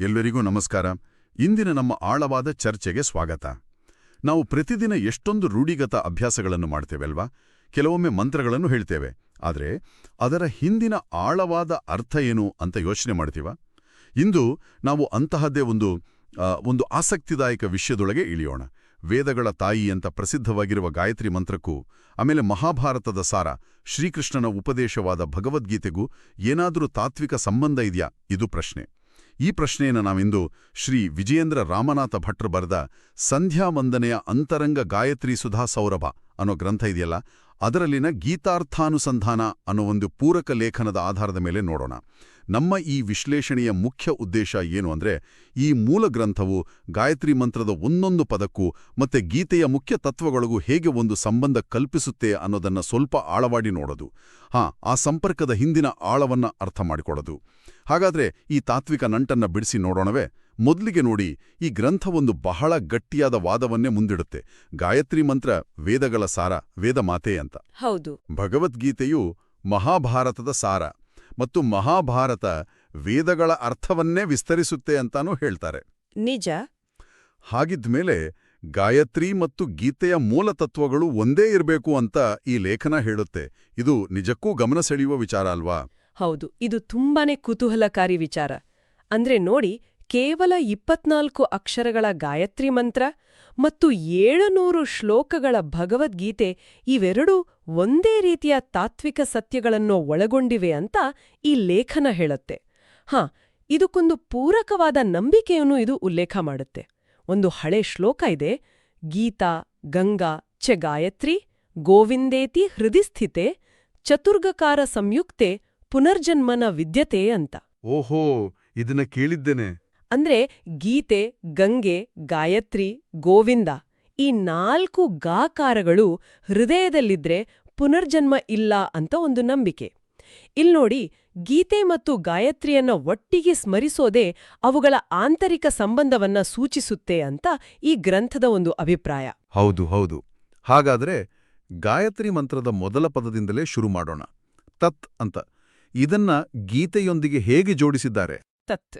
ಎಲ್ಲರಿಗೂ ನಮಸ್ಕಾರ. ಇಂದಿನ ನಮ್ಮ ಆಳವಾದ ಚರ್ಚೆಗೆ ಸ್ವಾಗತ. ನಾವು ಪ್ರತಿದಿನ ಎಷ್ಟೊಂದು ರೂಢಿಗತ ಅಭ್ಯಾಸಗಳನ್ನು ಮಾಡ್ತೇವೆಲ್ವಾ? ಕೆಲವೊಮ್ಮೆ ಮಂತ್ರಗಳನ್ನು ಹೇಳ್ತೇವೆ. ಆದರೆ, ಅದರ ಹಿಂದಿನ ಆಳವಾದ ಅರ್ಥ ಏನು ಅಂತ ಯೋಚನೆ ಮಾಡ್ತೀವ? ಇಂದು ನಾವು ಅಂತಹದ್ದೇ ಒಂದು ಒಂದು ಆಸಕ್ತಿದಾಯಕ ವಿಷಯದೊಳಗೆ ಇಳಿಯೋಣ. ವೇದಗಳ ತಾಯಿ ಅಂತ ಪ್ರಸಿದ್ಧವಾಗಿರುವ ಗಾಯತ್ರಿ ಮಂತ್ರಕ್ಕೂ, ಆಮೇಲೆ ಮಹಾಭಾರತದ ಸಾರ, ಶ್ರೀಕೃಷ್ಣನ ಉಪದೇಶವಾದ ಭಗವದ್ಗೀತೆಗೂ ಏನಾದರೂ ತಾತ್ವಿಕ ಸಂಬಂಧ ಇದೆಯಾ? ಇದು ಪ್ರಶ್ನೆ. ಈ ಪ್ರಶ್ನೆಯನ್ನು ನಾವಿಂದು ಶ್ರೀ ವಿಜಯೇಂದ್ರ ರಾಮನಾಥ ಭಟ್ರು ಬರೆದ ಸಂಧ್ಯಾ ವಂದನೆಯ ಅಂತರಂಗ ಗಾಯತ್ರಿ ಸುಧಾ ಸೌರಭ ಅನ್ನೋ ಗ್ರಂಥ ಇದೆಯಲ್ಲ? ಅದರಲ್ಲಿನ ಗೀತಾರ್ಥಾನುಸಂಧಾನ ಅನ್ನೋ ಒಂದು ಪೂರಕ ಲೇಖನದ ಆಧಾರದ ಮೇಲೆ ನೋಡೋಣ. ನಮ್ಮ ಈ ವಿಶ್ಲೇಷಣೆಯ ಮುಖ್ಯ ಉದ್ದೇಶ ಏನು ಅಂದ್ರೆ ಈ ಮೂಲ ಗ್ರಂಥವು ಗಾಯತ್ರಿ ಮಂತ್ರದ ಒಂದೊಂದು ಪದಕ್ಕೂ ಮತ್ತೆ ಗೀತೆಯ ಮುಖ್ಯ ತತ್ವಗಳಿಗೂ ಹೇಗೆ ಒಂದು ಸಂಬಂಧ ಕಲ್ಪಿಸುತ್ತೆ ಅನ್ನೋದನ್ನ ಸ್ವಲ್ಪ ಆಳವಾಡಿ ನೋಡೋದು. ಹಾಂ ಆ ಸಂಪರ್ಕದ ಹಿಂದಿನ ಆಳವನ್ನ ಅರ್ಥ ಮಾಡಿಕೊಡೋದು ಹಾಗಾದ್ರೆ ಈ ತಾತ್ವಿಕ ನಂಟನ್ನ ಬಿಡಿಸಿ ನೋಡೋಣವೇ? ಮೊದಲಿಗೆ ನೋಡಿ ಈ ಗ್ರಂಥ ಒಂದು ಬಹಳ ಗಟ್ಟಿಯಾದ ವಾದವನ್ನೇ ಮುಂದಿಡುತ್ತೆ. ಗಾಯತ್ರಿ ಮಂತ್ರ ವೇದಗಳ ಸಾರ ವೇದ ಮಾತೆ ಅಂತ. ಹೌದು. ಭಗವದ್ಗೀತೆಯು ಮಹಾಭಾರತದ ಸಾರ. ಮತ್ತು ಮಹಾಭಾರತ ವೇದಗಳ ಅರ್ಥವನ್ನೇ ವಿಸ್ತರಿಸುತ್ತೆ ಅಂತಾನೂ ಹೇಳ್ತಾರೆ. ನಿಜ. ಹಾಗಿದ್ಮೇಲೆ ಗಾಯತ್ರಿ ಮತ್ತು ಗೀತೆಯ ಮೂಲ ತತ್ವಗಳು ಒಂದೇ ಇರಬೇಕು ಅಂತ ಈ ಲೇಖನ ಹೇಳುತ್ತೆ. ಇದು ನಿಜಕ್ಕೂ ಗಮನ ಸೆಳೆಯುವ ವಿಚಾರ ಅಲ್ವಾ? ಹೌದು ಇದು ತುಂಬಾನೇ ಕುತೂಹಲಕಾರಿ ವಿಚಾರ. ಅಂದ್ರೆ ನೋಡಿ ಕೇವಲ ಇಪ್ಪತ್ನಾಲ್ಕು ಅಕ್ಷರಗಳ ಗಾಯತ್ರಿ ಮಂತ್ರ ಮತ್ತು ಏಳುನೂರು ಶ್ಲೋಕಗಳ ಭಗವದ್ಗೀತೆ ಇವೆರಡೂ ಒಂದೇ ರೀತಿಯ ತಾತ್ವಿಕ ಸತ್ಯಗಳನ್ನು ಒಳಗೊಂಡಿವೆ ಅಂತ ಈ ಲೇಖನ ಹೇಳುತ್ತೆ. ಹಾ ಇದಕ್ಕೊಂದು ಪೂರಕವಾದ ನಂಬಿಕೆಯನ್ನು ಇದು ಉಲ್ಲೇಖ ಮಾಡುತ್ತೆ. ಒಂದು ಹಳೆ ಶ್ಲೋಕ ಇದೆ ಗೀತಾ ಗಂಗಾ ಚ ಗಾಯತ್ರಿ ಗೋವಿಂದೇತಿ ಹೃದಿಸ್ಥಿತೆ ಚತುರ್ಗಕಾರ ಸಂಯುಕ್ತೆ ಪುನರ್ಜನ್ಮನ ವಿದ್ಯತೆ ಅಂತ. ಓಹೋ ಇದನ್ನ ಕೇಳಿದ್ದೇನೆ. ಅಂದ್ರೆ ಗೀತೆ ಗಂಗೆ ಗಾಯತ್ರಿ ಗೋವಿಂದ ಈ ನಾಲ್ಕು ಗಾಕಾರಗಳು ಹೃದಯದಲ್ಲಿದ್ರೆ ಪುನರ್ಜನ್ಮ ಇಲ್ಲ ಅಂತ ಒಂದು ನಂಬಿಕೆ. ಇಲ್ನೋಡಿ ಗೀತೆ ಮತ್ತು ಗಾಯತ್ರಿಯನ್ನ ಒಟ್ಟಿಗೆ ಸ್ಮರಿಸೋದೇ ಅವುಗಳ ಆಂತರಿಕ ಸಂಬಂಧವನ್ನ ಸೂಚಿಸುತ್ತೆ ಅಂತ ಈ ಗ್ರಂಥದ ಒಂದು ಅಭಿಪ್ರಾಯ. ಹೌದು ಹೌದು. ಹಾಗಾದ್ರೆ ಗಾಯತ್ರಿ ಮಂತ್ರದ ಮೊದಲ ಪದದಿಂದಲೇ ಶುರು ಮಾಡೋಣ. ತತ್ ಅಂತ. ಇದನ್ನ ಗೀತೆಯೊಂದಿಗೆ ಹೇಗೆ ಜೋಡಿಸಿದ್ದಾರೆ? ತತ್.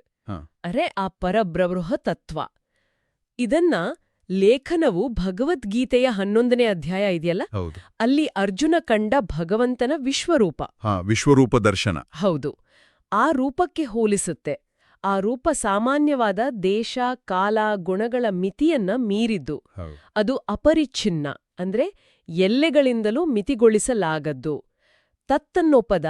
ಅರೆ ಆ ಪರಬ್ರಹ್ಮ ತತ್ವ. ಇದನ್ನ ಲೇಖನವು ಭಗವದ್ಗೀತೆಯ ಹನ್ನೊಂದನೇ ಅಧ್ಯಾಯ ಇದೆಯಲ್ಲ? ಅಲ್ಲಿ ಅರ್ಜುನ ಕಂಡ ಭಗವಂತನ ವಿಶ್ವರೂಪ. ವಿಶ್ವರೂಪ ದರ್ಶನ. ಹೌದು. ಆ ರೂಪಕ್ಕೆ ಹೋಲಿಸುತ್ತೆ. ಆ ರೂಪ ಸಾಮಾನ್ಯವಾದ ದೇಶ ಕಾಲ ಗುಣಗಳ ಮಿತಿಯನ್ನ ಮೀರಿದ್ದು. ಅದು ಅಪರಿಚ್ಛಿನ್ನ ಅಂದ್ರೆ ಎಲ್ಲೆಗಳಿಂದಲೂ ಮಿತಿಗೊಳಿಸಲಾಗದ್ದು. ತತ್ತನ್ನೊಪದ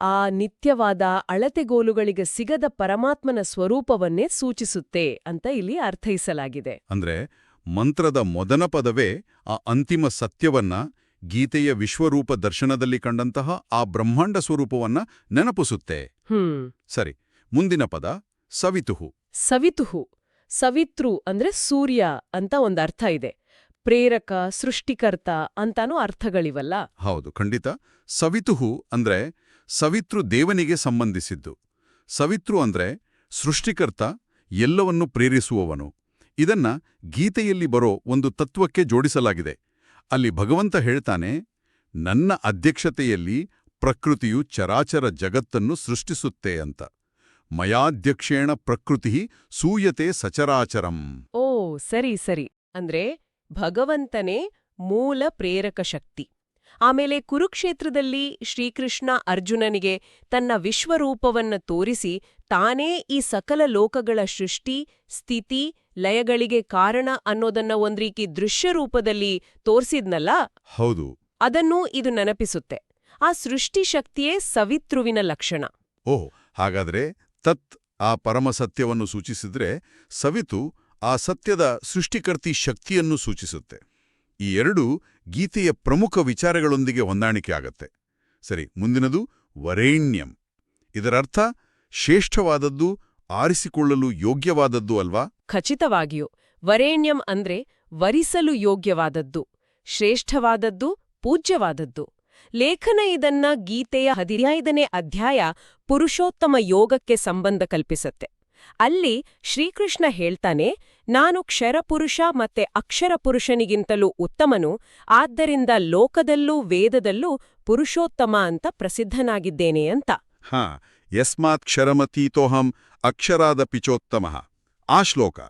ಆ ನಿತ್ಯವಾದ ಅಳತೆಗೋಲುಗಳಿಗೆ ಸಿಗದ ಪರಮಾತ್ಮನ ಸ್ವರೂಪವನ್ನೇ ಸೂಚಿಸುತ್ತೆ ಅಂತ ಇಲ್ಲಿ ಅರ್ಥೈಸಲಾಗಿದೆ. ಅಂದ್ರೆ ಮಂತ್ರದ ಮೊದಲ ಪದವೇ ಆ ಅಂತಿಮ ಸತ್ಯವನ್ನ ಗೀತೆಯ ವಿಶ್ವರೂಪ ದರ್ಶನದಲ್ಲಿ ಕಂಡಂತಹ ಆ ಬ್ರಹ್ಮಾಂಡ ಸ್ವರೂಪವನ್ನ ನೆನಪಿಸುತ್ತೆ. ಸರಿ ಮುಂದಿನ ಪದ ಸವಿತುಹು. ಸವಿತುಹು ಸವಿತೃ ಅಂದ್ರೆ ಸೂರ್ಯ ಅಂತ ಒಂದು ಅರ್ಥ ಇದೆ. ಪ್ರೇರಕ ಸೃಷ್ಟಿಕರ್ತ ಅಂತಾನೂ ಅರ್ಥಗಳಿವಲ್ಲ. ಹೌದು ಖಂಡಿತ. ಸವಿತುಹು ಅಂದ್ರೆ ಸವಿತೃ ದೇವನಿಗೆ ಸಂಬಂಧಿಸಿದ್ದು. ಸವಿತೃ ಅಂದ್ರೆ ಸೃಷ್ಟಿಕರ್ತ ಎಲ್ಲವನ್ನು ಪ್ರೇರಿಸುವವನು. ಇದನ್ನ ಗೀತೆಯಲ್ಲಿ ಬರೋ ಒಂದು ತತ್ವಕ್ಕೆ ಜೋಡಿಸಲಾಗಿದೆ. ಅಲ್ಲಿ ಭಗವಂತ ಹೇಳ್ತಾನೆ, ನನ್ನ ಅಧ್ಯಕ್ಷತೆಯಲ್ಲಿ ಪ್ರಕೃತಿಯು ಚರಾಚರ ಜಗತ್ತನ್ನು ಸೃಷ್ಟಿಸುತ್ತೆ ಅಂತ. ಮಯಾಧ್ಯಕ್ಷೇಣ ಪ್ರಕೃತಿ ಸೂಯತೆ ಸಚರಾಚರಂ. ಓ, ಸರಿ ಸರಿ. ಅಂದ್ರೆ ಭಗವಂತನೇ ಮೂಲ ಪ್ರೇರಕ ಶಕ್ತಿ. ಆಮೇಲೆ ಕುರುಕ್ಷೇತ್ರದಲ್ಲಿ ಶ್ರೀಕೃಷ್ಣ ಅರ್ಜುನನಿಗೆ ತನ್ನ ವಿಶ್ವರೂಪವನ್ನ ತೋರಿಸಿ ತಾನೇ ಈ ಸಕಲ ಲೋಕಗಳ ಸೃಷ್ಟಿ, ಸ್ಥಿತಿ ಲಯಗಳಿಗೆ ಕಾರಣ ಅನ್ನೋದನ್ನ ಒಂದ್ರೀಕಿ ದೃಶ್ಯ ರೂಪದಲ್ಲಿ ತೋರ್ಸಿದ್ನಲ್ಲ? ಹೌದು. ಅದನ್ನು ಇದು ನೆನಪಿಸುತ್ತೆ. ಆ ಸೃಷ್ಟಿಶಕ್ತಿಯೇ ಸವಿತೃವಿನ ಲಕ್ಷಣ. ಓಹ್ ಹಾಗಾದ್ರೆ ತತ್ ಆ ಪರಮ ಸತ್ಯವನ್ನು ಸೂಚಿಸಿದ್ರೆ ಸವಿತು ಆ ಸತ್ಯದ ಸೃಷ್ಟಿಕರ್ತಿ ಶಕ್ತಿಯನ್ನು ಸೂಚಿಸುತ್ತೆ. ಈ ಎರಡೂ ಗೀತೆಯ ಪ್ರಮುಖ ವಿಚಾರಗಳೊಂದಿಗೆ ಹೊಂದಾಣಿಕೆ ಆಗತ್ತೆ. ಸರಿ ಮುಂದಿನದು ವರೇಣ್ಯಂ. ಇದರರ್ಥ ಶ್ರೇಷ್ಠವಾದದ್ದು ಆರಿಸಿಕೊಳ್ಳಲು ಯೋಗ್ಯವಾದದ್ದು ಅಲ್ವಾ? ಖಚಿತವಾಗಿಯೂ ವರೇಣ್ಯಂ ಅಂದ್ರೆ ವರಿಸಲು ಯೋಗ್ಯವಾದದ್ದು, ಶ್ರೇಷ್ಠವಾದದ್ದು, ಪೂಜ್ಯವಾದದ್ದು. ಲೇಖನ ಇದನ್ನ ಗೀತೆಯ ಹದಿನೈದನೇ ಅಧ್ಯಾಯ ಪುರುಷೋತ್ತಮ ಯೋಗಕ್ಕೆ ಸಂಬಂಧ ಕಲ್ಪಿಸತ್ತೆ. ಅಲ್ಲಿ ಶ್ರೀಕೃಷ್ಣ ಹೇಳ್ತಾನೆ, ನಾನು ಕ್ಷರಪುರುಷ ಮತ್ತೆ ಅಕ್ಷರಪುರುಷನಿಗಿಂತಲೂ ಉತ್ತಮನು, ಆದ್ದರಿಂದ ಲೋಕದಲ್ಲೂ ವೇದದಲ್ಲೂ ಪುರುಷೋತ್ತಮ ಅಂತ ಪ್ರಸಿದ್ಧನಾಗಿದ್ದೇನೆ ಅಂತ. ಹಾ, ಯಸ್ಮಾತ್ ಕ್ಷರಮತೀತೋಹಂ ಅಕ್ಷರಾದ ಪಿಚೋತ್ತಮಃ. ಆ ಶ್ಲೋಕ.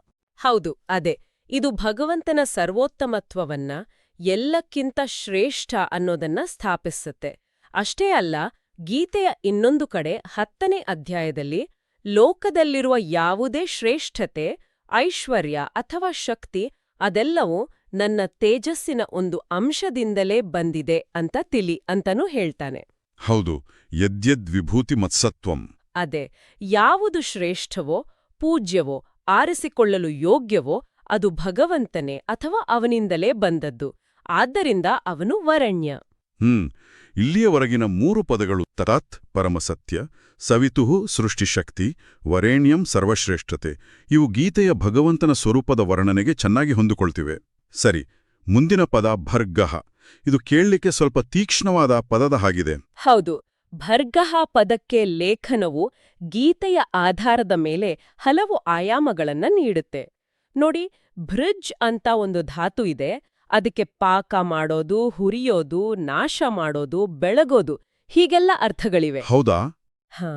ಹೌದು ಅದೇ. ಇದು ಭಗವಂತನ ಸರ್ವೋತ್ತಮತ್ವವನ್ನ ಎಲ್ಲಕ್ಕಿಂತ ಶ್ರೇಷ್ಠ ಅನ್ನೋದನ್ನ ಸ್ಥಾಪಿಸುತ್ತೆ. ಅಷ್ಟೇ ಅಲ್ಲ ಗೀತೆಯ ಇನ್ನೊಂದು ಕಡೆ ಹತ್ತನೇ ಅಧ್ಯಾಯದಲ್ಲಿ ಲೋಕದಲ್ಲಿರುವ ಯಾವುದೇ ಶ್ರೇಷ್ಠತೆ ಐಶ್ವರ್ಯ ಅಥವಾ ಶಕ್ತಿ ಅದೆಲ್ಲವೂ ನನ್ನ ತೇಜಸ್ಸಿನ ಒಂದು ಅಂಶದಿಂದಲೇ ಬಂದಿದೆ ಅಂತ ತಿಳಿ ಅಂತನೂ ಹೇಳ್ತಾನೆ. ಹೌದು ಯದ್ಯದ್ವಿಭೂತಿ ಮತ್ಸತ್ವಂ ಅದೇ. ಯಾವುದು ಶ್ರೇಷ್ಠವೋ ಪೂಜ್ಯವೋ ಆರಿಸಿಕೊಳ್ಳಲು ಯೋಗ್ಯವೋ ಅದು ಭಗವಂತನೇ ಅಥವಾ ಅವನಿಂದಲೇ ಬಂದದ್ದು. ಆದ್ದರಿಂದ ಅವನು ವರಣ್ಯ. ಹ್ಮ್. ಇಲ್ಲಿಯವರೆಗಿನ ಮೂರು ಪದಗಳು ತರಾತ್ ಪರಮಸತ್ಯ ಸವಿತುಹು ಸೃಷ್ಟಿಶಕ್ತಿ ವರೇಣ್ಯಂ ಸರ್ವಶ್ರೇಷ್ಠತೆ. ಇವು ಗೀತೆಯ ಭಗವಂತನ ಸ್ವರೂಪದ ವರ್ಣನೆಗೆ ಚೆನ್ನಾಗಿ ಹೊಂದಿಕೊಳ್ತಿವೆ. ಸರಿ ಮುಂದಿನ ಪದ ಭರ್ಗಃ ಇದು ಕೇಳಲಿಕ್ಕೆ ಸ್ವಲ್ಪ ತೀಕ್ಷ್ಣವಾದ ಪದದ ಹಾಗಿದೆ. ಹೌದು. ಭರ್ಗಹ ಪದಕ್ಕೆ ಲೇಖನವು ಗೀತೆಯ ಆಧಾರದ ಮೇಲೆ ಹಲವು ಆಯಾಮಗಳನ್ನ ನೀಡುತ್ತೆ. ನೋಡಿ ಭೃಜ್ ಅಂತ ಒಂದು ಧಾತು ಇದೆ. ಅದಕ್ಕೆ ಪಾಕ ಮಾಡೋದು ಹುರಿಯೋದು ನಾಶ ಮಾಡೋದು ಬೆಳಗೋದು ಹೀಗೆಲ್ಲ ಅರ್ಥಗಳಿವೆ. ಹೌದಾ? ಹಾ.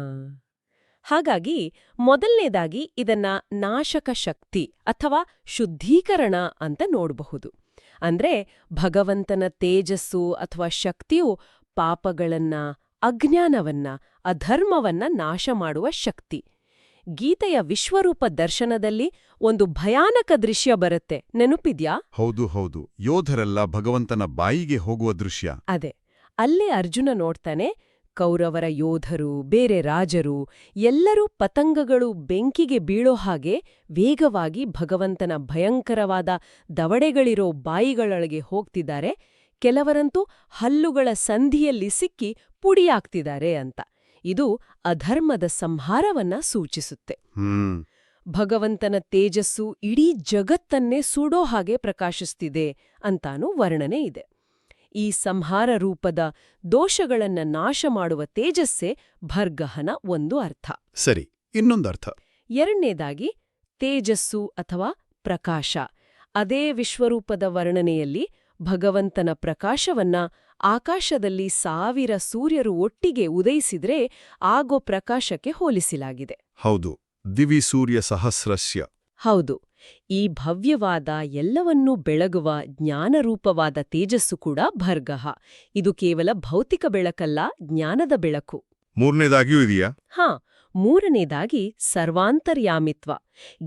ಹಾಗಾಗಿ ಮೊದಲನೇದಾಗಿ ಇದನ್ನ ನಾಶಕ ಶಕ್ತಿ ಅಥವಾ ಶುದ್ಧೀಕರಣ ಅಂತ ನೋಡಬಹುದು. ಅಂದ್ರೆ ಭಗವಂತನ ತೇಜಸ್ಸು ಅಥವಾ ಶಕ್ತಿಯು ಪಾಪಗಳನ್ನ ಅಜ್ಞಾನವನ್ನ ಅಧರ್ಮವನ್ನ ನಾಶ ಮಾಡುವ ಶಕ್ತಿ. ಗೀತೆಯ ವಿಶ್ವರೂಪ ದರ್ಶನದಲ್ಲಿ ಒಂದು ಭಯಾನಕ ದೃಶ್ಯ ಬರುತ್ತೆ. ನೆನಪಿದ್ಯಾ? ಹೌದು ಹೌದು. ಯೋಧರೆಲ್ಲ ಭಗವಂತನ ಬಾಯಿಗೆ ಹೋಗುವ ದೃಶ್ಯ. ಅದೇ. ಅಲ್ಲೇ ಅರ್ಜುನ ನೋಡ್ತಾನೆ ಕೌರವರ ಯೋಧರು ಬೇರೆ ರಾಜರು ಎಲ್ಲರೂ ಪತಂಗಗಳು ಬೆಂಕಿಗೆ ಬೀಳೋ ಹಾಗೆ ವೇಗವಾಗಿ ಭಗವಂತನ ಭಯಂಕರವಾದ ದವಡೆಗಳಿರೋ ಬಾಯಿಗಳೊಳಗೆ ಹೋಗ್ತಿದ್ದಾರೆ. ಕೆಲವರಂತೂ ಹಲ್ಲುಗಳ ಸಂಧಿಯಲ್ಲಿ ಸಿಕ್ಕಿ ಪುಡಿಯಾಗ್ತಿದ್ದಾರೆ ಅಂತ. ಇದು ಅಧರ್ಮದ ಸಂಹಾರವನ್ನ ಸೂಚಿಸುತ್ತೆ. ಭಗವಂತನ ತೇಜಸ್ಸು ಇಡೀ ಜಗತ್ತನ್ನೇ ಸುಡೋ ಹಾಗೆ ಪ್ರಕಾಶಿಸ್ತಿದೆ ಅಂತಾನೂ ವರ್ಣನೆ ಇದೆ. ಈ ಸಂಹಾರ ರೂಪದ ದೋಷಗಳನ್ನ ನಾಶ ಮಾಡುವ ತೇಜಸ್ಸೇ ಭರ್ಗಹನ ಒಂದು ಅರ್ಥ. ಸರಿ ಇನ್ನೊಂದರ್ಥ ಎರಡನೇದಾಗಿ ತೇಜಸ್ಸು ಅಥವಾ ಪ್ರಕಾಶ. ಅದೇ ವಿಶ್ವರೂಪದ ವರ್ಣನೆಯಲ್ಲಿ ಭಗವಂತನ ಪ್ರಕಾಶವನ್ನ ಆಕಾಶದಲ್ಲಿ ಸಾವಿರ ಸೂರ್ಯರು ಒಟ್ಟಿಗೆ ಉದಯಿಸಿದ್ರೆ ಆಗೋ ಪ್ರಕಾಶಕ್ಕೆ ಹೋಲಿಸಲಾಗಿದೆ. ಹೌದು ದಿವಿ ಸೂರ್ಯ ಸಹಸ್ರಸ್ಯ. ಹೌದು ಈ ಭವ್ಯವಾದ ಎಲ್ಲವನ್ನೂ ಬೆಳಗುವ ಜ್ಞಾನರೂಪವಾದ ತೇಜಸ್ಸು ಕೂಡ ಭರ್ಗಹ. ಇದು ಕೇವಲ ಭೌತಿಕ ಬೆಳಕಲ್ಲ ಜ್ಞಾನದ ಬೆಳಕು. ಮೂರನೇದಾಗಿಯೂ ಇದೆಯಾ? ಹಾ ಮೂರನೇದಾಗಿ ಸರ್ವಾಂತರ್ಯಾಮಿತ್ವ.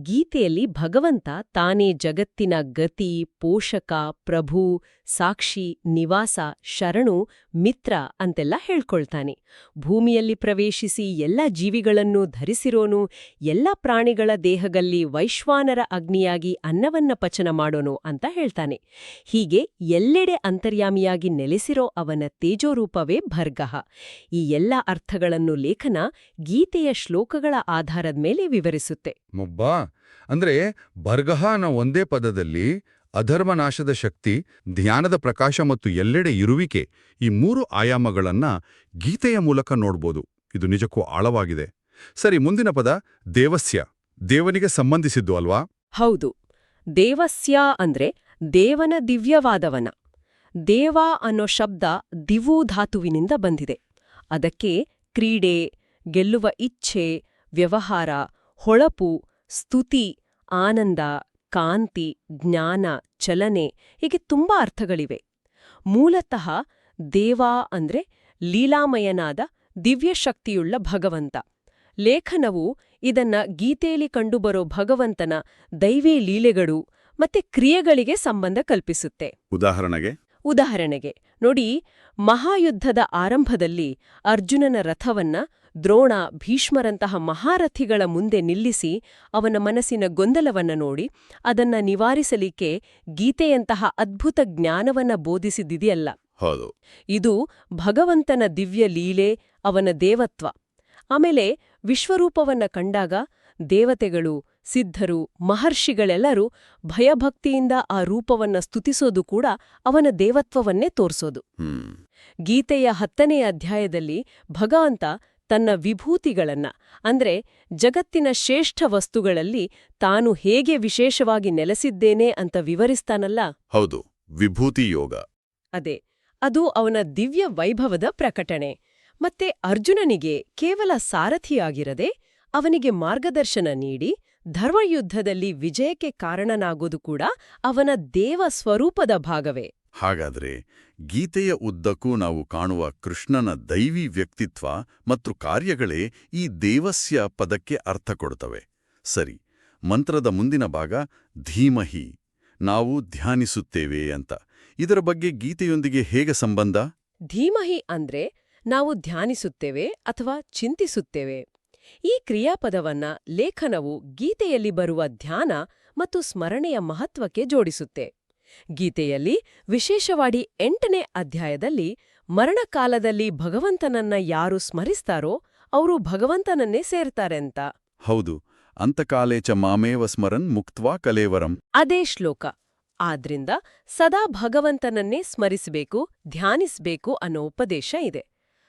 ಗೀತೆಯಲ್ಲಿ ಭಗವಂತ ತಾನೇ ಜಗತ್ತಿನ ಗತಿ, ಪೋಷಕ, ಪ್ರಭು, ಸಾಕ್ಷಿ, ನಿವಾಸ, ಶರಣು, ಮಿತ್ರ ಅಂತೆಲ್ಲ ಹೇಳ್ಕೊಳ್ತಾನೆ. ಭೂಮಿಯಲ್ಲಿ ಪ್ರವೇಶಿಸಿ ಎಲ್ಲ ಜೀವಿಗಳನ್ನು ಧರಿಸಿರೋನು, ಎಲ್ಲ ಪ್ರಾಣಿಗಳ ದೇಹದಲ್ಲಿ ವೈಶ್ವಾನರ ಅಗ್ನಿಯಾಗಿ ಅನ್ನವನ್ನ ಪಚನ ಮಾಡೋನು ಅಂತ ಹೇಳ್ತಾನೆ. ಹೀಗೆ ಎಲ್ಲೆಡೆ ಅಂತರ್ಯಾಮಿಯಾಗಿ ನೆಲೆಸಿರೋ ಅವನ ತೇಜೋರೂಪವೇ ಭರ್ಗಹ ಈ ಎಲ್ಲ ಅರ್ಥಗಳನ್ನು ಲೇಖನ ಗೀತೆಯ ಶ್ಲೋಕಗಳ ಆಧಾರದ ಮೇಲೆ ವಿವರಿಸುತ್ತೆ. ಮೊಬ್ಬಾ ಅಂದ್ರೆ ಬರ್ಗಹ ಒಂದೇ ಪದದಲ್ಲಿ ಅಧರ್ಮನಾಶದ ಶಕ್ತಿ, ಧ್ಯಾನದ ಪ್ರಕಾಶ ಮತ್ತು ಎಲ್ಲೆಡೆ ಇರುವಿಕೆ ಈ ಮೂರು ಆಯಾಮಗಳನ್ನ ಗೀತೆಯ ಮೂಲಕ ನೋಡ್ಬೋದು. ಇದು ನಿಜಕ್ಕೂ ಆಳವಾಗಿದೆ. ಸರಿ, ಮುಂದಿನ ಪದ ದೇವಸ್ಯ. ದೇವನಿಗೆ ಸಂಬಂಧಿಸಿದ್ದು ಅಲ್ವಾ? ಹೌದು. ದೇವಸ್ಯ ಅಂದ್ರೆ ದೇವನ ದಿವ್ಯವಾದವನ. ದೇವ ಅನ್ನೋ ಶಬ್ದ ದಿವು ಧಾತುವಿನಿಂದ ಬಂದಿದೆ. ಅದಕ್ಕೆ ಕ್ರೀಡೆ, ಗೆಲ್ಲುವ ಇಚ್ಛೆ, ವ್ಯವಹಾರ, ಹೊಳಪು ಸ್ತುತಿ ಆನಂದ ಕಾಂತಿ ಜ್ಞಾನ ಚಲನೆ ಹೀಗೆ ತುಂಬಾ ಅರ್ಥಗಳಿವೆ. ಮೂಲತಃ ದೇವ ಅಂದ್ರೆ ಲೀಲಾಮಯನಾದ ದಿವ್ಯಶಕ್ತಿಯುಳ್ಳ ಭಗವಂತ. ಲೇಖನವು ಇದನ್ನ ಗೀತೆಯಲ್ಲಿ ಕಂಡುಬರೋ ಭಗವಂತನ ದೈವೀ ಲೀಲೆಗಳು ಮತ್ತೆ ಕ್ರಿಯೆಗಳಿಗೆ ಸಂಬಂಧ ಕಲ್ಪಿಸುತ್ತೆ. ಉದಾಹರಣೆಗೆ? ಉದಾಹರಣೆಗೆ ನೋಡಿ ಮಹಾಯುದ್ಧದ ಆರಂಭದಲ್ಲಿ ಅರ್ಜುನನ ರಥವನ್ನ ದ್ರೋಣ ಭೀಷ್ಮರಂತಹ ಮಹಾರಥಿಗಳ ಮುಂದೆ ನಿಲ್ಲಿಸಿ ಅವನ ಮನಸ್ಸಿನ ಗೊಂದಲವನ್ನ ನೋಡಿ ಅದನ್ನ ನಿವಾರಿಸಲಿಕ್ಕೆ ಗೀತೆಯಂತಹ ಅದ್ಭುತ ಜ್ಞಾನವನ್ನ ಬೋಧಿಸಿದಿದೆಯಲ್ಲ. ಹೌದು. ಇದು ಭಗವಂತನ ದಿವ್ಯ ಲೀಲೆ ಅವನ ದೇವತ್ವ. ಆಮೇಲೆ ವಿಶ್ವರೂಪವನ್ನ ಕಂಡಾಗ ದೇವತೆಗಳು ಸಿದ್ಧರು ಮಹರ್ಷಿಗಳೆಲ್ಲರೂ ಭಯಭಕ್ತಿಯಿಂದ ಆ ರೂಪವನ್ನ ಸ್ತುತಿಸೋದು ಕೂಡ ಅವನ ದೇವತ್ವವನ್ನೇ ತೋರ್ಸೋದು. ಗೀತೆಯ ಹತ್ತನೇ ಅಧ್ಯಾಯದಲ್ಲಿ ಭಗವಂತ ತನ್ನ ವಿಭೂತಿಗಳನ್ನ ಅಂದ್ರೆ ಜಗತ್ತಿನ ಶ್ರೇಷ್ಠ ವಸ್ತುಗಳಲ್ಲಿ ತಾನು ಹೇಗೆ ವಿಶೇಷವಾಗಿ ನೆಲೆಸಿದ್ದೇನೆ ಅಂತ ವಿವರಿಸ್ತಾನಲ್ಲ? ಹೌದು ವಿಭೂತಿ ಯೋಗ. ಅದೇ ಅದು ಅವನ ದಿವ್ಯ ವೈಭವದ ಪ್ರಕಟಣೆ. ಮತ್ತೆ ಅರ್ಜುನನಿಗೆ ಕೇವಲ ಸಾರಥಿಯಾಗಿರದೆ ಅವನಿಗೆ ಮಾರ್ಗದರ್ಶನ ನೀಡಿ ಧರ್ಮಯುದ್ಧದಲ್ಲಿ ವಿಜಯಕ್ಕೆ ಕಾರಣನಾಗೋದು ಕೂಡ ಅವನ ದೇವ ಸ್ವರೂಪದ ಭಾಗವೇ. ಹಾಗಾದ್ರೆ ಗೀತೆಯ ಉದ್ದಕ್ಕೂ ನಾವು ಕಾಣುವ ಕೃಷ್ಣನ ದೈವಿ ವ್ಯಕ್ತಿತ್ವ ಮತ್ತು ಕಾರ್ಯಗಳೇ ಈ ದೇವಸ್ಯ ಪದಕ್ಕೆ ಅರ್ಥ ಕೊಡುತ್ತವೆ. ಸರಿ, ಮಂತ್ರದ ಮುಂದಿನ ಭಾಗ ಧೀಮಹಿ, ನಾವು ಧ್ಯಾನಿಸುತ್ತೇವೆ ಅಂತ. ಇದರ ಬಗ್ಗೆ ಗೀತೆಯೊಂದಿಗೆ ಹೇಗೆ ಸಂಬಂಧ? ಧೀಮಹಿ ಅಂದ್ರೆ ನಾವು ಧ್ಯಾನಿಸುತ್ತೇವೆ ಅಥವಾ ಚಿಂತಿಸುತ್ತೇವೆ. ಈ ಕ್ರಿಯಾಪದವನ್ನ ಲೇಖನವು ಗೀತೆಯಲ್ಲಿ ಬರುವ ಧ್ಯಾನ ಮತ್ತು ಸ್ಮರಣೆಯ ಮಹತ್ವಕ್ಕೆ ಜೋಡಿಸುತ್ತೆ. ಗೀತೆಯಲ್ಲಿ ವಿಶೇಷವಾಗಿ ಎಂಟನೇ ಅಧ್ಯಾಯದಲ್ಲಿ ಮರಣಕಾಲದಲ್ಲಿ ಭಗವಂತನನ್ನ ಯಾರು ಸ್ಮರಿಸ್ತಾರೋ ಅವರು ಭಗವಂತನನ್ನೇ ಸೇರ್ತಾರೆ ಅಂತ. ಹೌದು ಅಂತಕಾಲೇ ಚ ಮಾಮೇವ ಸ್ಮರನ್ ಮುಕ್ತ್ವಾ ಕಲೇವರಂ. ಅದೇ ಶ್ಲೋಕ. ಆದ್ರಿಂದ ಸದಾ ಭಗವಂತನನ್ನೇ ಸ್ಮರಿಸಬೇಕು ಧ್ಯಾನಿಸಬೇಕು ಅನ್ನೋ ಉಪದೇಶ ಇದೆ.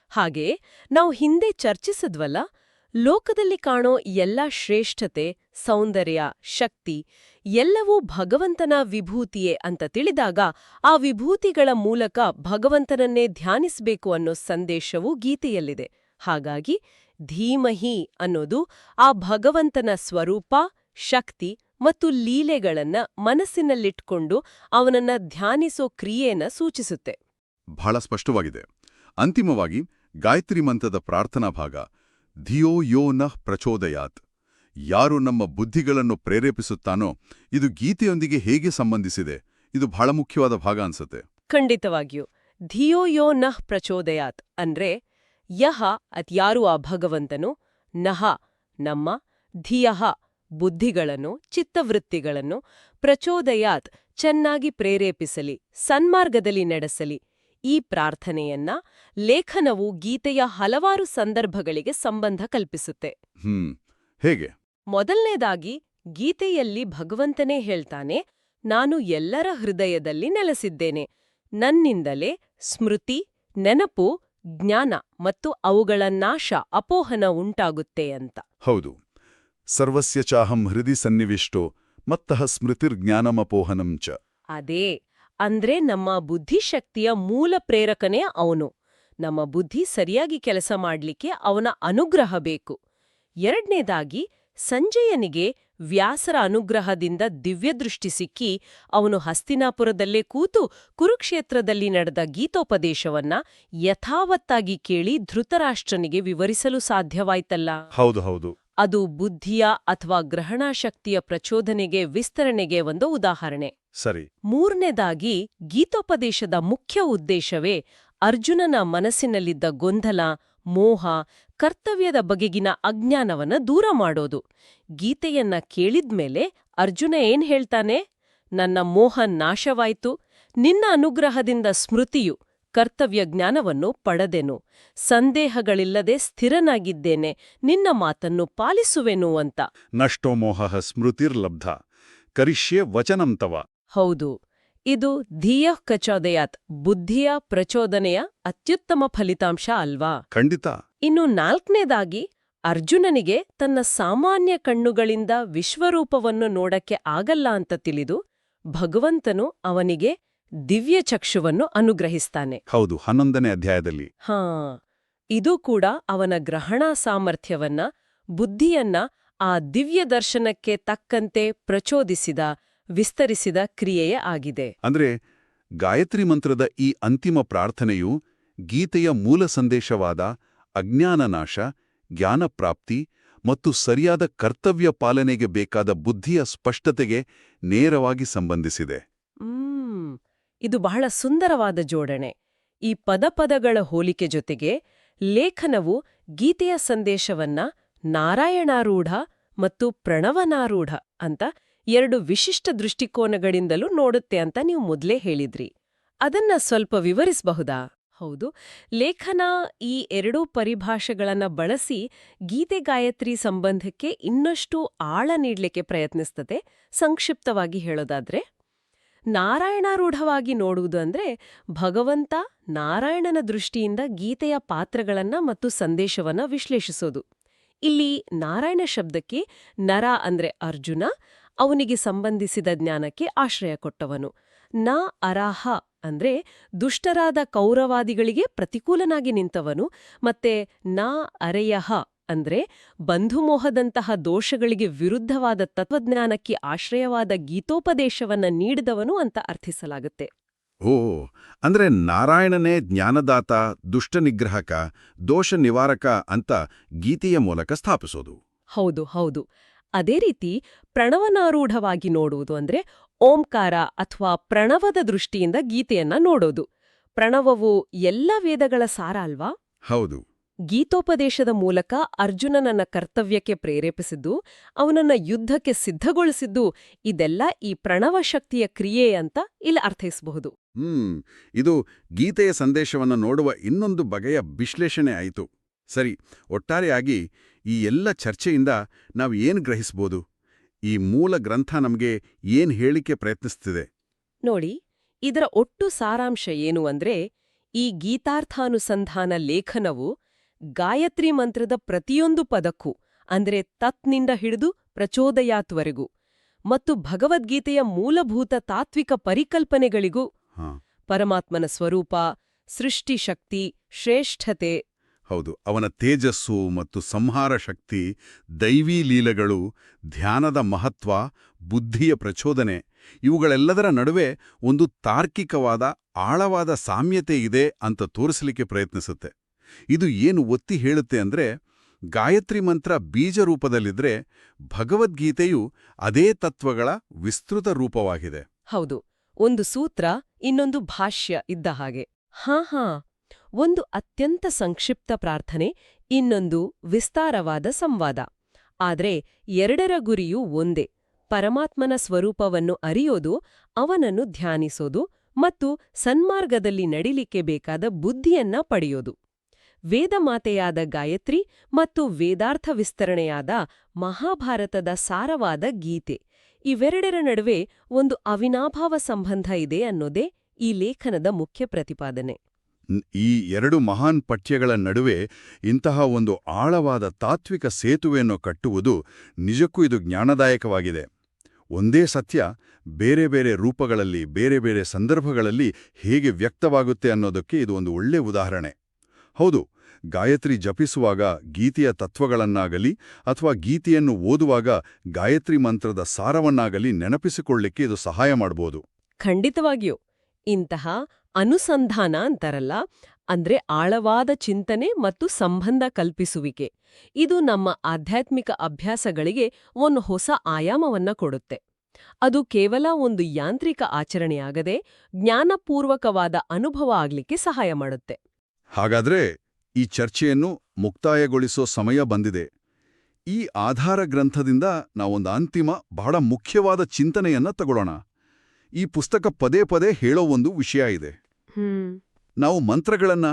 ಹಾಗೆಯೇ ನಾವು ಹಿಂದೆ ಚರ್ಚಿಸಿದ್ವಲ್ಲ ಲೋಕದಲ್ಲಿ ಕಾಣೋ ಎಲ್ಲ ಶ್ರೇಷ್ಠತೆ, ಸೌಂದರ್ಯ, ಶಕ್ತಿ ಎಲ್ಲವೂ ಭಗವಂತನ ವಿಭೂತಿಯೇ ಅಂತ ತಿಳಿದಾಗ ಆ ವಿಭೂತಿಗಳ ಮೂಲಕ ಭಗವಂತನನ್ನೇ ಧ್ಯಾನಿಸಬೇಕು ಅನ್ನೋ ಸಂದೇಶವು ಗೀತೆಯಲ್ಲಿದೆ. ಹಾಗಾಗಿ ಧೀಮಹಿ ಅನ್ನೋದು ಆ ಭಗವಂತನ ಸ್ವರೂಪ, ಶಕ್ತಿ ಮತ್ತು ಲೀಲೆಗಳನ್ನ ಮನಸ್ಸಿನಲ್ಲಿಟ್ಕೊಂಡು ಅವನನ್ನ ಧ್ಯಾನಿಸೋ ಕ್ರಿಯೆನ ಸೂಚಿಸುತ್ತೆ. ಬಹಳ ಸ್ಪಷ್ಟವಾಗಿದೆ. ಅಂತಿಮವಾಗಿ ಗಾಯತ್ರಿ ಮಂತ್ರದ ಪ್ರಾರ್ಥನಾ ಭಾಗ ಧಿಯೋ ಯೋ ನಃ ಪ್ರಚೋದಯಾತ್. ಯಾರು ನಮ್ಮ ಬುದ್ಧಿಗಳನ್ನು ಪ್ರೇರೇಪಿಸುತ್ತಾನೋ ಇದು ಗೀತೆಯೊಂದಿಗೆ ಹೇಗೆ ಸಂಬಂಧಿಸಿದೆ? ಇದು ಬಹಳ ಮುಖ್ಯವಾದ ಭಾಗ ಅನ್ಸುತ್ತೆ. ಖಂಡಿತವಾಗಿಯೂ. ಧಿಯೋ ಯೋ ನಃ ಪ್ರಚೋದಯಾತ್ ಅಂದ್ರೆ ಯಹ ಅತ್ಯಾರು ಆ ಭಗವಂತನು? ನಹ ನಮ್ಮ ಧಿಯಹ ಬುದ್ಧಿಗಳನ್ನು, ಚಿತ್ತವೃತ್ತಿಗಳನ್ನು ಪ್ರಚೋದಯಾತ್ ಚೆನ್ನಾಗಿ ಪ್ರೇರೇಪಿಸಲಿ, ಸನ್ಮಾರ್ಗದಲ್ಲಿ ನಡೆಸಲಿ ಈ ಪ್ರಾರ್ಥನೆಯನ್ನ ಲೇಖನವು ಗೀತೆಯ ಹಲವಾರು ಸಂದರ್ಭಗಳಿಗೆ ಸಂಬಂಧ ಕಲ್ಪಿಸುತ್ತೆ. ಹ್ಮ್ ಹೇಗೆ? ಮೊದಲನೇದಾಗಿ ಗೀತೆಯಲ್ಲಿ ಭಗವಂತನೇ ಹೇಳ್ತಾನೆ ನಾನು ಎಲ್ಲರ ಹೃದಯದಲ್ಲಿ ನೆಲೆಸಿದ್ದೇನೆ. ನನ್ನಿಂದಲೇ ಸ್ಮೃತಿ ನೆನಪು ಜ್ಞಾನ ಮತ್ತು ಅವುಗಳ ನಾಶ ಅಪೋಹನ ಉಂಟಾಗುತ್ತೆ ಅಂತ. ಹೌದು. ಸರ್ವಸ್ಯ ಚಾಹಂ ಹೃದಿ ಸನ್ನಿವಿಷ್ಟೋ ಮತ್ತಃ ಸ್ಮೃತಿರ್ಜ್ಞಾನಮಪೋಹನಂ ಚ. ಅದೇ. ಅಂದ್ರೆ ನಮ್ಮ ಬುದ್ಧಿಶಕ್ತಿಯ ಮೂಲ ಪ್ರೇರಕನೇ ಅವನು. ನಮ್ಮ ಬುದ್ಧಿ ಸರಿಯಾಗಿ ಕೆಲಸ ಮಾಡ್ಲಿಕ್ಕೆ ಅವನ ಅನುಗ್ರಹ ಬೇಕು. ಎರಡನೇದಾಗಿ, ಸಂಜಯನಿಗೆ ವ್ಯಾಸರ ಅನುಗ್ರಹದಿಂದ ದಿವ್ಯದೃಷ್ಟಿ ಸಿಕ್ಕಿ ಅವನು ಹಸ್ತಿನಾಪುರದಲ್ಲೇ ಕೂತು ಕುರುಕ್ಷೇತ್ರದಲ್ಲಿ ನಡೆದ ಗೀತೋಪದೇಶವನ್ನ ಯಥಾವತ್ತಾಗಿ ಕೇಳಿ ಧೃತರಾಷ್ಟ್ರನಿಗೆ ವಿವರಿಸಲು ಸಾಧ್ಯವಾಯ್ತಲ್ಲ? ಹೌದು ಹೌದು. ಅದು ಬುದ್ಧಿಯ ಅಥವಾ ಗ್ರಹಣಾಶಕ್ತಿಯ ಪ್ರಚೋದನೆಗೆ ವಿಸ್ತರಣೆಗೆ ಒಂದು ಉದಾಹರಣೆ. ಸರಿ. ಮೂರನೇದಾಗಿ ಗೀತೋಪದೇಶದ ಮುಖ್ಯ ಉದ್ದೇಶವೇ ಅರ್ಜುನನ ಮನಸ್ಸಿನಲ್ಲಿದ್ದ ಗೊಂದಲ ಮೋಹ ಕರ್ತವ್ಯದ ಬಗೆಗಿನ ಅಜ್ಞಾನವನ್ನ ದೂರ ಮಾಡೋದು. ಗೀತೆಯನ್ನ ಕೇಳಿದ್ಮೇಲೆ ಅರ್ಜುನ ಏನ್ ಹೇಳ್ತಾನೆ? ನನ್ನ ಮೋಹ ನಾಶವಾಯ್ತು ನಿನ್ನ ಅನುಗ್ರಹದಿಂದ ಸ್ಮೃತಿಯು ಕರ್ತವ್ಯ ಜ್ಞಾನವನ್ನು ಪಡೆದೆನು. ಸಂದೇಹಗಳಿಲ್ಲದೆ ಸ್ಥಿರನಾಗಿದ್ದೇನೆ. ನಿನ್ನ ಮಾತನ್ನು ಪಾಲಿಸುವೆನು ಅಂತ. ನಷ್ಟೋ ಮೋಹ ಸ್ಮೃತಿರ್ಲಬ್ಧ. ಕರಿಷ್ಯೆ ವಚನಂತವ ಹೌದು. ಇದು ಧಿಯ ಕಚೋದಯಾತ್. ಬುದ್ಧಿಯ ಪ್ರಚೋದನೆಯ ಅತ್ಯುತ್ತಮ ಫಲಿತಾಂಶ ಅಲ್ವಾ? ಖಂಡಿತ. ಇನ್ನು ನಾಲ್ಕನೇದಾಗಿ ಅರ್ಜುನನಿಗೆ ತನ್ನ ಸಾಮಾನ್ಯ ಕಣ್ಣುಗಳಿಂದ ವಿಶ್ವರೂಪವನ್ನು ನೋಡಕ್ಕೆ ಆಗಲ್ಲ ಅಂತ ತಿಳಿದು ಭಗವಂತನು ಅವನಿಗೆ ದಿವ್ಯ ಚಕ್ಷುವನ್ನು ಅನುಗ್ರಹಿಸ್ತಾನೆ. ಹೌದು ಹನ್ನೊಂದನೇ ಅಧ್ಯಾಯದಲ್ಲಿ. ಹಾ ಇದು ಕೂಡ ಅವನ ಗ್ರಹಣ ಸಾಮರ್ಥ್ಯವನ್ನ ಬುದ್ಧಿಯನ್ನ ಆ ದಿವ್ಯ ದರ್ಶನಕ್ಕೆ ತಕ್ಕಂತೆ ಪ್ರಚೋದಿಸಿದ ವಿಸ್ತರಿಸಿದ ಕ್ರಿಯೆಯೇ ಆಗಿದೆ. ಅಂದ್ರೆ ಗಾಯತ್ರಿ ಮಂತ್ರದ ಈ ಅಂತಿಮ ಪ್ರಾರ್ಥನೆಯು ಗೀತೆಯ ಮೂಲ ಸಂದೇಶವಾದ ಅಜ್ಞಾನ ನಾಶ ಜ್ಞಾನಪ್ರಾಪ್ತಿ ಮತ್ತು ಸರಿಯಾದ ಕರ್ತವ್ಯ ಪಾಲನೆಗೆ ಬೇಕಾದ ಬುದ್ಧಿಯ ಸ್ಪಷ್ಟತೆಗೆ ನೇರವಾಗಿ ಸಂಬಂಧಿಸಿದೆ. ಇದು ಬಹಳ ಸುಂದರವಾದ ಜೋಡಣೆ. ಈ ಪದಪದಗಳ ಹೋಲಿಕೆ ಜೊತೆಗೆ ಲೇಖನವು ಗೀತೆಯ ಸಂದೇಶವನ್ನ ನಾರಾಯಣಾರೂಢ ಮತ್ತು ಪ್ರಣವನಾರೂಢ ಅಂತ ಎರಡು ವಿಶಿಷ್ಟ ದೃಷ್ಟಿಕೋನಗಳಿಂದಲೂ ನೋಡುತ್ತೆ ಅಂತ ನೀವು ಮೊದಲೇ ಹೇಳಿದ್ರಿ. ಅದನ್ನ ಸ್ವಲ್ಪ ವಿವರಿಸಬಹುದಾ? ಹೌದು. ಲೇಖನ ಈ ಎರಡೂ ಪರಿಭಾಷೆಗಳನ್ನ ಬಳಸಿ ಗೀತೆ ಗಾಯತ್ರಿ ಸಂಬಂಧಕ್ಕೆ ಇನ್ನಷ್ಟು ಆಳ ನೀಡ್ಲಿಕ್ಕೆ ಪ್ರಯತ್ನಿಸ್ತದೆ, ಸಂಕ್ಷಿಪ್ತವಾಗಿ ಹೇಳೋದಾದ್ರೆ. ನಾರಾಯಣಾರೂಢವಾಗಿ ನೋಡುವುದು ಅಂದ್ರೆ ಭಗವಂತ ನಾರಾಯಣನ ದೃಷ್ಟಿಯಿಂದ ಗೀತೆಯ ಪಾತ್ರಗಳನ್ನ ಮತ್ತು ಸಂದೇಶವನ್ನ ವಿಶ್ಲೇಷಿಸೋದು. ಇಲ್ಲಿ ನಾರಾಯಣ ಶಬ್ದಕ್ಕೆ ನರ ಅಂದ್ರೆ ಅರ್ಜುನ, ಅವನಿಗೆ ಸಂಬಂಧಿಸಿದ ಜ್ಞಾನಕ್ಕೆ ಆಶ್ರಯ ಕೊಟ್ಟವನು. ನ ಅರಾಹ ಅಂದ್ರೆ ದುಷ್ಟರಾದ ಕೌರವಾದಿಗಳಿಗೆ ಪ್ರತಿಕೂಲನಾಗಿ ನಿಂತವನು, ಮತ್ತೆ ನ ಅರೆಯಹ ಅಂದ್ರೆ ಬಂಧುಮೋಹದಂತಹ ದೋಷಗಳಿಗೆ ವಿರುದ್ಧವಾದ ತತ್ವಜ್ಞಾನಕ್ಕೆ ಆಶ್ರಯವಾದ ಗೀತೋಪದೇಶವನ್ನ ನೀಡಿದವನು ಅಂತ ಅರ್ಥಿಸಲಾಗುತ್ತೆ. ಓ ಅಂದ್ರೆ ನಾರಾಯಣನೇ ಜ್ಞಾನದಾತ ದುಷ್ಟ ನಿಗ್ರಹಕ ದೋಷ ನಿವಾರಕ ಅಂತ ಗೀತೆಯ ಮೂಲಕ ಸ್ಥಾಪಿಸೋದು. ಹೌದು ಹೌದು. ಅದೇ ರೀತಿ ಪ್ರಣವನಾರೂಢವಾಗಿ ನೋಡುವುದು ಅಂದ್ರೆ ಓಂಕಾರ ಅಥವಾ ಪ್ರಣವದ ದೃಷ್ಟಿಯಿಂದ ಗೀತೆಯನ್ನ ನೋಡೋದು. ಪ್ರಣವವು ಎಲ್ಲ ವೇದಗಳ ಸಾರ ಅಲ್ವಾ? ಹೌದು. ಗೀತೋಪದೇಶದ ಮೂಲಕ ಅರ್ಜುನನನ್ನ ಕರ್ತವ್ಯಕ್ಕೆ ಪ್ರೇರೇಪಿಸಿದ್ದು ಅವನನ್ನ ಯುದ್ಧಕ್ಕೆ ಸಿದ್ಧಗೊಳಿಸಿದ್ದು ಇದೆಲ್ಲ ಈ ಪ್ರಣವ ಶಕ್ತಿಯ ಕ್ರಿಯೆ ಅಂತ ಇಲ್ಲಿ ಅರ್ಥೈಸಬಹುದು. ಹ್ಮ್ ಇದು ಗೀತೆಯ ಸಂದೇಶವನ್ನು ನೋಡುವ ಇನ್ನೊಂದು ಬಗೆಯ ವಿಶ್ಲೇಷಣೆ ಆಯಿತು. ಸರಿ ಒಟ್ಟಾರೆಯಾಗಿ ಈ ಎಲ್ಲ ಚರ್ಚೆಯಿಂದ ನಾವು ಏನು ಗ್ರಹಿಸಬಹುದು ಈ ಮೂಲ ಗ್ರಂಥ ನಮಗೆ ಏನ್ ಹೇಳಿಕೆ ಪ್ರಯತ್ನಿಸ್ತಿದೆ? ನೋಡಿ ಇದರ ಒಟ್ಟು ಸಾರಾಂಶ ಏನು ಅಂದ್ರೆ ಈ ಗೀತಾರ್ಥಾನುಸಂಧಾನ ಲೇಖನವು ಗಾಯತ್ರಿ ಮಂತ್ರದ ಪ್ರತಿಯೊಂದು ಪದಕ್ಕೂ ಅಂದ್ರೆ ತತ್ನಿಂದ ಹಿಡಿದು ಪ್ರಚೋದಯಾತ್ವರೆಗೂ ಮತ್ತು ಭಗವದ್ಗೀತೆಯ ಮೂಲಭೂತ ತಾತ್ವಿಕ ಪರಿಕಲ್ಪನೆಗಳಿಗೂ ಪರಮಾತ್ಮನ ಸ್ವರೂಪ ಸೃಷ್ಟಿಶಕ್ತಿ ಶ್ರೇಷ್ಠತೆ ಹೌದು ಅವನ ತೇಜಸ್ಸು ಮತ್ತು ಸಂಹಾರ ಶಕ್ತಿ ದೈವೀ ಲೀಲೆಗಳು ಧ್ಯಾನದ ಮಹತ್ವ ಬುದ್ಧಿಯ ಪ್ರಚೋದನೆ ಇವುಗಳೆಲ್ಲದರ ನಡುವೆ ಒಂದು ತಾರ್ಕಿಕವಾದ ಆಳವಾದ ಸಾಮ್ಯತೆ ಇದೆ ಅಂತ ತೋರಿಸಲಿಕ್ಕೆ ಪ್ರಯತ್ನಿಸುತ್ತೆ. ಇದು ಏನು ಒತ್ತಿ ಹೇಳುತ್ತೆ ಅಂದ್ರೆ, ಗಾಯತ್ರಿ ಮಂತ್ರ ಬೀಜ ರೂಪದಲ್ಲಿದ್ರೆ ಭಗವದ್ಗೀತೆಯು ಅದೇ ತತ್ವಗಳ ವಿಸ್ತೃತ ರೂಪವಾಗಿದೆ. ಹೌದು, ಒಂದು ಸೂತ್ರ ಇನ್ನೊಂದು ಭಾಷ್ಯ ಇದ್ದ ಹಾಗೆ. ಹಾ ಹಾ, ಒಂದು ಅತ್ಯಂತ ಸಂಕ್ಷಿಪ್ತ ಪ್ರಾರ್ಥನೆ, ಇನ್ನೊಂದು ವಿಸ್ತಾರವಾದ ಸಂವಾದ. ಆದರೆ ಎರಡರ ಗುರಿಯೂ ಒಂದೇ, ಪರಮಾತ್ಮನ ಸ್ವರೂಪವನ್ನು ಅರಿಯೋದು, ಅವನನ್ನು ಧ್ಯಾನಿಸೋದು ಮತ್ತು ಸನ್ಮಾರ್ಗದಲ್ಲಿ ನಡಿಲಿಕ್ಕೆ ಬೇಕಾದ ಬುದ್ಧಿಯನ್ನ ಪಡೆಯೋದು. ವೇದಮಾತೆಯಾದ ಗಾಯತ್ರಿ ಮತ್ತು ವೇದಾರ್ಥ ವಿಸ್ತರಣೆಯಾದ ಮಹಾಭಾರತದ ಸಾರವಾದ ಗೀತೆ. ಇವೆರಡರ ನಡುವೆ ಒಂದು ಅವಿನಾಭಾವ ಸಂಬಂಧ ಇದೆ ಅನ್ನೋದೇ ಈ ಲೇಖನದ ಮುಖ್ಯ ಪ್ರತಿಪಾದನೆ. ಈ ಎರಡು ಮಹಾನ್ ಪಠ್ಯಗಳ ನಡುವೆ ಇಂತಹ ಒಂದು ಆಳವಾದ ತಾತ್ವಿಕ ಸೇತುವೆಯನ್ನು ಕಟ್ಟುವುದು ನಿಜಕ್ಕೂ ಇದು ಜ್ಞಾನದಾಯಕವಾಗಿದೆ. ಒಂದೇ ಸತ್ಯ ಬೇರೆ ಬೇರೆ ರೂಪಗಳಲ್ಲಿ, ಬೇರೆ ಬೇರೆ ಸಂದರ್ಭಗಳಲ್ಲಿ ಹೇಗೆ ವ್ಯಕ್ತವಾಗುತ್ತೆ ಅನ್ನೋದಕ್ಕೆ ಇದು ಒಂದು ಒಳ್ಳೆ ಉದಾಹರಣೆ. ಹೌದು ಗಾಯತ್ರಿ ಜಪಿಸುವಾಗ ಗೀತೆಯ ತತ್ವಗಳನ್ನಾಗಲಿ ಅಥವಾ ಗೀತೆಯನ್ನು ಓದುವಾಗ ಗಾಯತ್ರಿ ಮಂತ್ರದ ಸಾರವನ್ನಾಗಲಿ ನೆನಪಿಸಿಕೊಳ್ಳಿಕ್ಕೆ ಇದು ಸಹಾಯ ಮಾಡಬಹುದು ಖಂಡಿತವಾಗಿಯೂ. ಇಂತಹ ಅನುಸಂಧಾನ ಅಂತಾರಲ್ಲ ಅಂದ್ರೆ ಆಳವಾದ ಚಿಂತನೆ ಮತ್ತು ಸಂಬಂಧ ಕಲ್ಪಿಸುವಿಕೆ. ಇದು ನಮ್ಮ ಆಧ್ಯಾತ್ಮಿಕ ಅಭ್ಯಾಸಗಳಿಗೆ ಒಂದು ಹೊಸ ಆಯಾಮವನ್ನ ಕೊಡುತ್ತೆ. ಅದು ಕೇವಲ ಒಂದು ಯಾಂತ್ರಿಕ ಆಚರಣೆಯಾಗದೆ ಜ್ಞಾನಪೂರ್ವಕವಾದ ಅನುಭವ ಆಗ್ಲಿಕ್ಕೆ ಸಹಾಯ ಮಾಡುತ್ತೆ. ಹಾಗಾದ್ರೆ ಈ ಚರ್ಚೆಯನ್ನು ಮುಕ್ತಾಯಗೊಳಿಸೋ ಸಮಯ ಬಂದಿದೆ. ಈ ಆಧಾರ ಗ್ರಂಥದಿಂದ ನಾವೊಂದು ಅಂತಿಮ ಬಹಳ ಮುಖ್ಯವಾದ ಚಿಂತನೆಯನ್ನ ತಗೊಳ್ಳೋಣ. ಈ ಪುಸ್ತಕ ಪದೇ ಪದೇ ಹೇಳೋ ಒಂದು ವಿಷಯ ಇದೆ. ನಾವು ಮಂತ್ರಗಳನ್ನ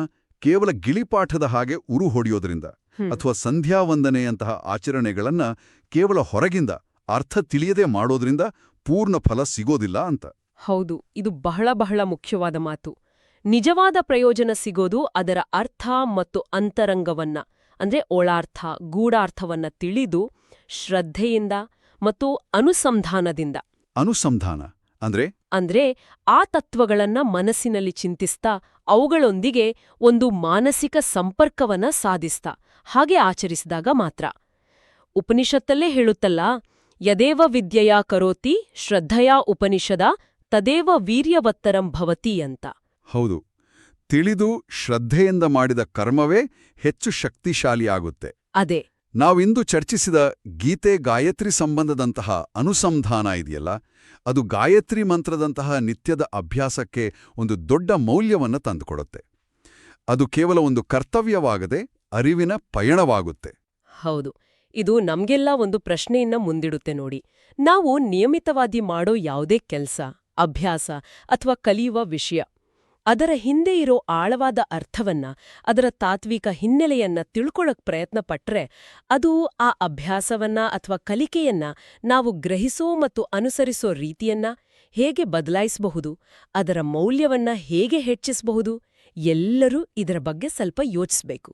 ಕೇವಲ ಗಿಳಿಪಾಠದ ಹಾಗೆ ಉರು ಹೊಡೆಯೋದ್ರಿಂದ ಅಥವಾ ಅಥವಾ ಸಂಧ್ಯಾವಂದನೆಯಂತಹ ಆಚರಣೆಗಳನ್ನ ಕೇವಲ ಹೊರಗಿಂದ ಅರ್ಥ ತಿಳಿಯದೆ ಮಾಡೋದ್ರಿಂದ ಪೂರ್ಣ ಫಲ ಸಿಗೋದಿಲ್ಲ ಅಂತ. ಹೌದು ಇದು ಬಹಳ ಬಹಳ ಮುಖ್ಯವಾದ ಮಾತು. ನಿಜವಾದ ಪ್ರಯೋಜನ ಸಿಗೋದು ಅದರ ಅರ್ಥ ಮತ್ತು ಅಂತರಂಗವನ್ನ ಅಂದ್ರೆ ಒಳಾರ್ಥ ಗೂಢಾರ್ಥವನ್ನ ತಿಳಿದು ಶ್ರದ್ಧೆಯಿಂದ ಮತ್ತು ಅನುಸಂಧಾನದಿಂದ. ಅನುಸಂಧಾನ ಅಂದ್ರೆ? ಅಂದ್ರೆ ಆ ತತ್ವಗಳನ್ನ ಮನಸ್ಸಿನಲ್ಲಿ ಚಿಂತಿಸ್ತಾ ಅವುಗಳೊಂದಿಗೆ ಒಂದು ಮಾನಸಿಕ ಸಂಪರ್ಕವನ್ನ ಸಾಧಿಸ್ತಾ ಹಾಗೆ ಆಚರಿಸಿದಾಗ ಮಾತ್ರ. ಉಪನಿಷತ್ತಲ್ಲೇ ಹೇಳುತ್ತಲ್ಲ ಯದೇವ ವಿದ್ಯೆಯ ಕರೋತಿ ಶ್ರದ್ಧೆಯ ಉಪನಿಷದ ತದೇವ ವೀರ್ಯವತ್ತರಂ ಭವತಿ ಅಂತ. ಹೌದು ತಿಳಿದು ಶ್ರದ್ಧೆಯಿಂದ ಮಾಡಿದ ಕರ್ಮವೇ ಹೆಚ್ಚು ಶಕ್ತಿಶಾಲಿಯಾಗುತ್ತೆ. ಅದೇ. ನಾವಿಂದು ಚರ್ಚಿಸಿದ ಗೀತೆ ಗಾಯತ್ರಿ ಸಂಬಂಧದಂತಹ ಅನುಸಂಧಾನ ಇದೆಯಲ್ಲ ಅದು ಗಾಯತ್ರಿ ಮಂತ್ರದಂತಹ ನಿತ್ಯದ ಅಭ್ಯಾಸಕ್ಕೆ ಒಂದು ದೊಡ್ಡ ಮೌಲ್ಯವನ್ನು ತಂದುಕೊಡುತ್ತೆ. ಅದು ಕೇವಲ ಒಂದು ಕರ್ತವ್ಯವಾಗದೆ ಅರಿವಿನ ಪಯಣವಾಗುತ್ತೆ. ಹೌದು ಇದು ನಮ್ಗೆಲ್ಲ ಒಂದು ಪ್ರಶ್ನೆಯನ್ನ ಮುಂದಿಡುತ್ತೆ ನೋಡಿ. ನಾವು ನಿಯಮಿತವಾಗಿ ಮಾಡೋ ಯಾವುದೇ ಕೆಲಸ ಅಭ್ಯಾಸ ಅಥವಾ ಕಲಿಯುವ ವಿಷಯ ಅದರ ಹಿಂದೆ ಇರೋ ಆಳವಾದ ಅರ್ಥವನ್ನ, ಅದರ ತಾತ್ವಿಕ ಹಿನ್ನೆಲೆಯನ್ನ ತಿಳ್ಕೊಳಕ್ ಪ್ರಯತ್ನ ಪಟ್ರೆ ಅದು ಆ ಅಭ್ಯಾಸವನ್ನ ಅಥವಾ ಕಲಿಕೆಯನ್ನ ನಾವು ಗ್ರಹಿಸೋ ಮತ್ತು ಅನುಸರಿಸೋ ರೀತಿಯನ್ನ ಹೇಗೆ ಬದಲಾಯಿಸಬಹುದು, ಅದರ ಮೌಲ್ಯವನ್ನ ಹೇಗೆ ಹೆಚ್ಚಿಸಬಹುದು, ಎಲ್ಲರೂ ಇದರ ಬಗ್ಗೆ ಸ್ವಲ್ಪ ಯೋಚಿಸ್ಬೇಕು.